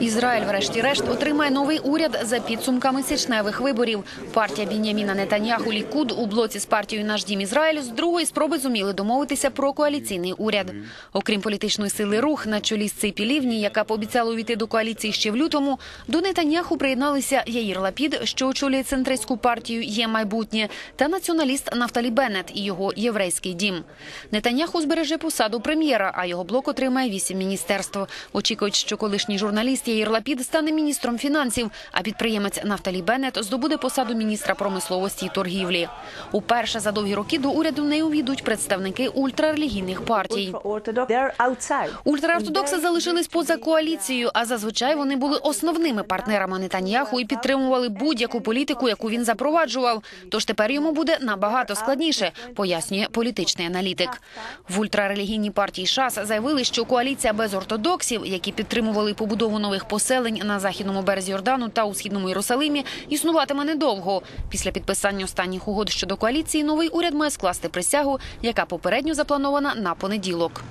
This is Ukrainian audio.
Ізраїль, врешті-решт, отримає новий уряд за підсумками січневих виборів. Партія Біняміна Нетаньяху Лікуд у блоці з партією Наш дім Ізраїль з другої спроби зуміли домовитися про коаліційний уряд. Окрім політичної сили рух на чолі з Ципі Лівні, яка пообіцяла увійти до коаліції ще в лютому, до Нетаньяху приєдналися Яїр Лапід, що очолює центристську партію Є майбутнє, та націоналіст Нафталі Беннет і його єврейський дім. Нетаньяху збереже посаду прем'єра, а його блок отримає вісім міністерств. Очікують, що колишній журналіст Яїр Лапід стане міністром фінансів, а підприємець Нафталі Беннет здобуде посаду міністра промисловості і торгівлі. Уперше за довгі роки до уряду не увійдуть представники ультрарелігійних партій. Ультраортодокси залишились поза коаліцією, а зазвичай вони були основними партнерами Нетаньяху і підтримували будь-яку політику, яку він запроваджував. Тож тепер йому буде набагато складніше, пояснює політичний аналітик. В ультрарелігійній партії ШАС заявили, що коаліція без ортодоксів, які підтримували побудову нових поселень на західному березі Йордану та у східному Єрусалимі, існуватиме недовго. Після підписання останніх угод щодо коаліції новий уряд має скласти присягу, яка попередньо запланована на понеділок.